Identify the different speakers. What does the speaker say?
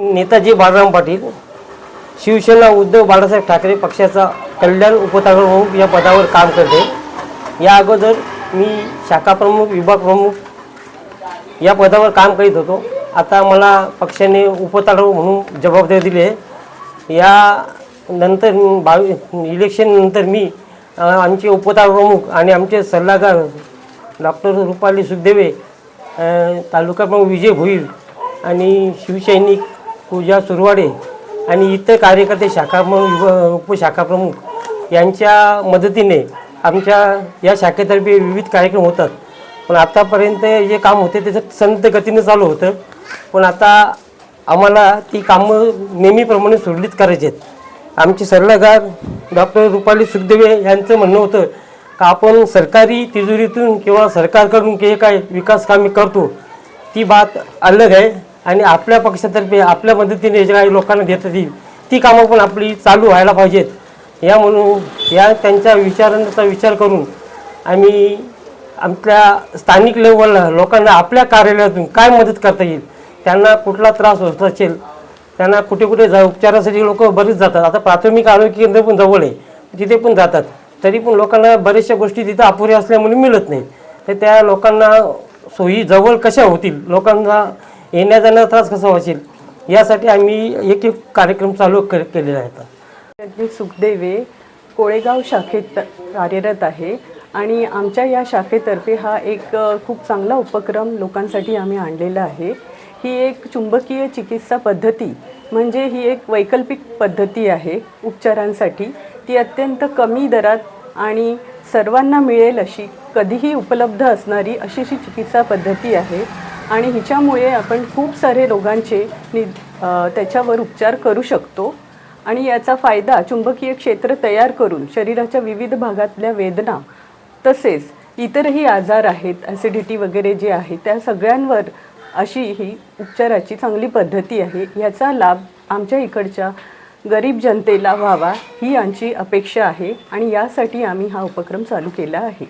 Speaker 1: नेताजी बाळराम पाटील शिवसेना उद्धव बाळासाहेब ठाकरे पक्षाचा कल्याण उपप्रमुख या पदावर काम करते. या अगोदर मी शाखा प्रमुख विभाग प्रमुख या पदावर काम करीत होतो. आता मला पक्षाने उपताळू म्हणून जबाबदारी दिली आहे. या नंतर बावी इलेक्शननंतर मी आमचे उपताळ प्रमुख आणि आमचे सल्लागार डॉक्टर रुपाली सुखदेवे तालुका प्रमुख विजय भोईर आणि शिवसैनिक पूजा सुरवाडे आणि इतर कार्यकर्ते शाखा विभ- उपशाखा प्रमुख यांच्या मदतीने आमच्या या शाखेतर्फे विविध कार्यक्रम होतात. पण आतापर्यंत जे काम होते त्याचं संत गतीने चालू होतं. पण आता आम्हाला ती कामं नेहमीप्रमाणे सुरळीत करायची आहेत. आमचे सल्लागार डॉक्टर रुपाली सुखदेवे यांचं म्हणणं होतं का आपण सरकारी तिजोरीतून किंवा सरकारकडून जे काय विकास कामे करतो ती बात अलग आहे. आणि आपल्या पक्षातर्फे आपल्या मदतीने जे काही लोकांना देता येईल ती कामं पण आपली चालू व्हायला पाहिजेत. या म्हणून या त्यांच्या विचारांचा विचार करून आम्ही आपल्या स्थानिक लेवलला लोकांना आपल्या कार्यालयातून काय मदत करता येईल त्यांना कुठला त्रास होत असेल त्यांना कुठे कुठे जा उपचारासाठी लोक बरेच जातात. आता प्राथमिक आरोग्य केंद्र पण जवळ आहे तिथे पण जातात. तरी पण लोकांना बऱ्याचशा गोष्टी तिथं अपुऱ्या असल्यामुळे मिळत नाही. तर त्या लोकांना सोयी जवळ कशा होतील लोकांना येण्या जाण्याचा त्रास कसा होईल यासाठी आम्ही एक एक कार्यक्रम चालू कर केलेला आहे आता.
Speaker 2: मी सुखदेवे कोळेगाव शाखेत कार्यरत आहे आणि आमच्या या शाखेतर्फे हा एक खूप चांगला उपक्रम लोकांसाठी आम्ही आणलेला आहे. ही एक चुंबकीय चिकित्सा पद्धती म्हणजे ही एक वैकल्पिक पद्धती आहे उपचारांसाठी. ती अत्यंत कमी दरात आणि सर्वांना मिळेल अशी कधीही उपलब्ध असणारी अशी ही चिकित्सा पद्धती आहे. आणि हिच्यामुळे आपण खूप सारे रोगांचे नि त्याच्यावर उपचार करू शकतो. आणि याचा फायदा चुंबकीय क्षेत्र तयार करून शरीराच्या विविध भागातल्या वेदना तसेच इतरही आजार आहेत ॲसिडिटी वगैरे जे आहे त्या सगळ्यांवर अशी ही उपचाराची चांगली पद्धती आहे. याचा लाभ आमच्या इकडच्या गरीब जनतेला व्हावा ही आमची अपेक्षा आहे आणि यासाठी आम्ही हा उपक्रम चालू केला आहे.